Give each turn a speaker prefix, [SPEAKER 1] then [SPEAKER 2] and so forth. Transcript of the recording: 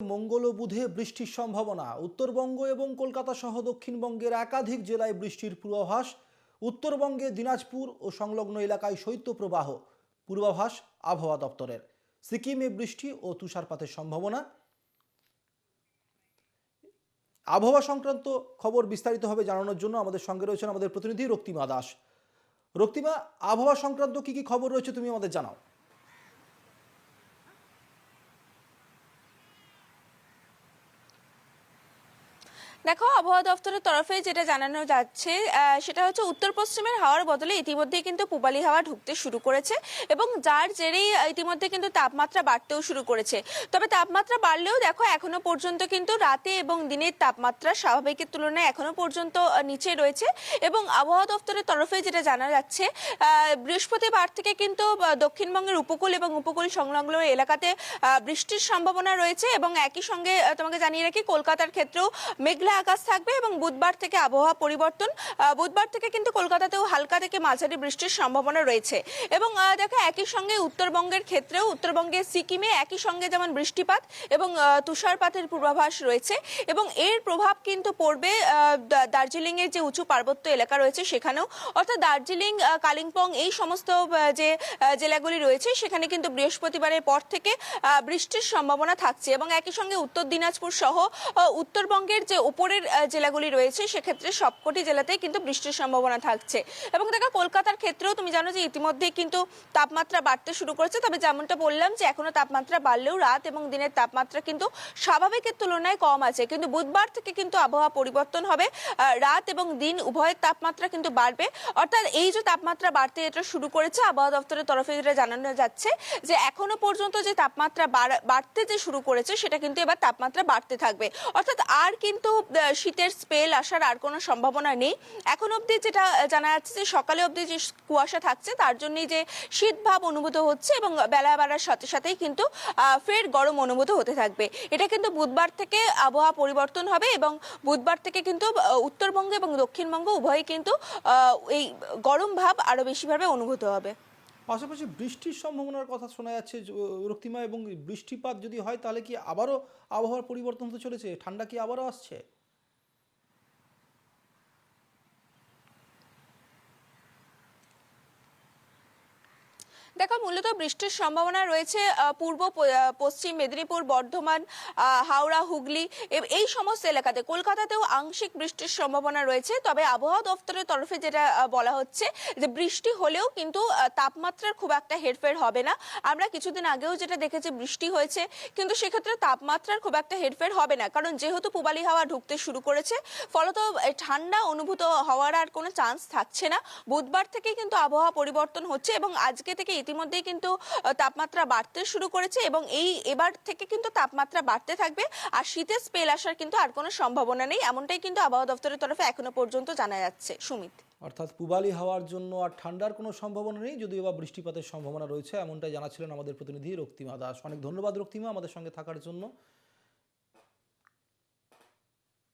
[SPEAKER 1] মঙ্গল ও বুধে বৃষ্টির সম্ভাবনা। উত্তরবঙ্গ এবং কলকাতা সহ দক্ষিণবঙ্গের একাধিক জেলায় বৃষ্টির পূর্বাভাস। উত্তরবঙ্গে দিনাজপুর ও সংলগ্ন এলাকায় শৈত্যপ্রবাহ। পূর্বাভাস আবহাওয়া দপ্তরের। সিকিমে বৃষ্টি ও তুষারপাতের সম্ভাবনা। আবহাওয়া সংক্রান্ত খবর বিস্তারিতভাবে জানানোর জন্য আমাদের সঙ্গে রয়েছেন আমাদের প্রতিনিধি রক্তিমা দাস। রক্তিমা, আবহাওয়া সংক্রান্ত কি কি খবর রয়েছে তুমি আমাদের জানাও।
[SPEAKER 2] দেখো, আবহাওয়া দপ্তরের তরফে যেটা জানানো যাচ্ছে সেটা হচ্ছে উত্তর পশ্চিমের হাওয়ার বদলে ইতিমধ্যেই কিন্তু পূবালি হাওয়া ঢুকতে শুরু করেছে এবং যার জেরেই ইতিমধ্যে কিন্তু তাপমাত্রা বাড়তেও শুরু করেছে। তবে তাপমাত্রা বাড়লেও দেখো, এখনও পর্যন্ত কিন্তু রাতে এবং দিনের তাপমাত্রা স্বাভাবিকের তুলনায় এখনও পর্যন্ত নিচে রয়েছে এবং আবহাওয়া দপ্তরের তরফে যেটা জানা যাচ্ছে বৃহস্পতিবার থেকে কিন্তু দক্ষিণবঙ্গের উপকূল এবং উপকূল সংলগ্ন এলাকাতে বৃষ্টির সম্ভাবনা রয়েছে এবং একই সঙ্গে তোমাকে জানিয়ে রাখি, কলকাতার ক্ষেত্রেও মেঘলা আকাশ থাকবে এবং বুধবার থেকে আবহাওয়া পরিবর্তন বুধবার থেকে কিন্তু কলকাতাতেও হালকা থেকে মাঝারি বৃষ্টির সম্ভাবনা রয়েছে। এবং দেখো, একই সঙ্গে উত্তরবঙ্গের ক্ষেত্রেও উত্তরবঙ্গের সিকিমে একই সঙ্গে যেমন বৃষ্টিপাত এবং তুষারপাতের পূর্বাভাস রয়েছে। এবং এর প্রভাব কিন্তু পড়বে দার্জিলিং এর যে উঁচু পার্বত্য এলাকা রয়েছে সেখানেও। অর্থাৎ দার্জিলিং কালিম্পং এই সমস্ত যে জেলাগুলি রয়েছে সেখানে কিন্তু বৃহস্পতিবারের পর থেকে বৃষ্টির সম্ভাবনা থাকছে। এবং একই সঙ্গে উত্তর দিনাজপুর সহ উত্তরবঙ্গের যে উপরের জেলাগুলি রয়েছে, সেক্ষেত্রে সবকটি জেলাতেই কিন্তু বৃষ্টির সম্ভাবনা থাকছে। এবং দেখো, কলকাতার ক্ষেত্রেও তুমি জানো যে ইতিমধ্যেই কিন্তু তাপমাত্রা বাড়তে শুরু করেছে। তবে যেমনটা বললাম যে এখনও তাপমাত্রা বাড়লেও রাত এবং দিনের তাপমাত্রা কিন্তু স্বাভাবিকের তুলনায় কম আছে। কিন্তু বুধবার থেকে কিন্তু আবহাওয়া পরিবর্তন হবে। রাত এবং দিন উভয়ের তাপমাত্রা কিন্তু বাড়বে। অর্থাৎ এই যে তাপমাত্রা বাড়তে এটা শুরু করেছে, আবহাওয়া দপ্তরের তরফে যেটা জানানো যাচ্ছে যে এখনও পর্যন্ত যে তাপমাত্রা বাড়া- বাড়তে যে শুরু করেছে, সেটা কিন্তু এবার তাপমাত্রা বাড়তে থাকবে। অর্থাৎ আর কিন্তু শীতের স্পেল আসার আর কোনো সম্ভাবনা নেই। এখন অবধি যেটা জানা যাচ্ছে যে সকালে অবধি যে কুয়াশা থাকছে, তার জন্যই যে শীত ভাব অনুভূত হচ্ছে এবং বেলা বাড়ার সাথে সাথেই কিন্তু ফের গরম অনুভূত হতে থাকবে। এটা কিন্তু বুধবার থেকে আবহাওয়া পরিবর্তন হবে এবং বুধবার থেকে কিন্তু উত্তরবঙ্গ এবং দক্ষিণবঙ্গ উভয়ই কিন্তু এই গরম ভাব আরও বেশিভাবে অনুভূত হবে।
[SPEAKER 1] পাশাপাশি বৃষ্টির সম্ভাবনার কথা শোনা যাচ্ছে রক্তিমা এবং বৃষ্টিপাত যদি হয়, তাহলে কি আবারও আবহাওয়ার পরিবর্তন হতে চলেছে? ঠান্ডা কি আবারও আসছে?
[SPEAKER 2] দেখো, মূলত বৃষ্টির সম্ভাবনা রয়েছে পূর্ব পশ্চিম মেদিনীপুর, বর্ধমান হাওড়া, হুগলি এই সমস্ত এলাকাতে। কলকাতাতেও আংশিক বৃষ্টির সম্ভাবনা রয়েছে, তবে আবহাওয়া দপ্তরের তরফে যেটা বলা হচ্ছে যে বৃষ্টি হলেও কিন্তু তাপমাত্রার খুব একটা হেরফের হবে না। আমরা কিছুদিন আগেও যেটা দেখেছি, বৃষ্টি হয়েছে, কিন্তু সেক্ষেত্রে তাপমাত্রার খুব একটা হেরফের হবে না। কারণ যেহেতু পূবালি হাওয়া ঢুকতে শুরু করেছে, ফলত ঠান্ডা অনুভূত হওয়ার আর কোনো চান্স থাকছে না। বুধবার থেকে কিন্তু আবহাওয়া পরিবর্তন হচ্ছে এবং আজকে থেকে ইতিমধ্যেই কিন্তু তাপমাত্রা বাড়তে শুরু করেছে এবং এই এবার থেকে কিন্তু তাপমাত্রা বাড়তে থাকবে। আর শীতের স্পেল আসার কিন্তু আর কোনো সম্ভাবনা নেই। এমনটাই কিন্তু আবহাওয়া দপ্তরের তরফে এখনও পর্যন্ত জানা যাচ্ছে। সুমিত।
[SPEAKER 1] অর্থাৎ পুবালি হওয়ার জন্য আর ঠান্ডার কোনো সম্ভাবনা নেই, যদিও বা বৃষ্টিপাতের সম্ভাবনা রয়েছে, এমনটাই জানাচ্ছিলেন আমাদের প্রতিনিধি রক্তিমা দাস। অনেক ধন্যবাদ রক্তিমা আমাদের সঙ্গে থাকার জন্য।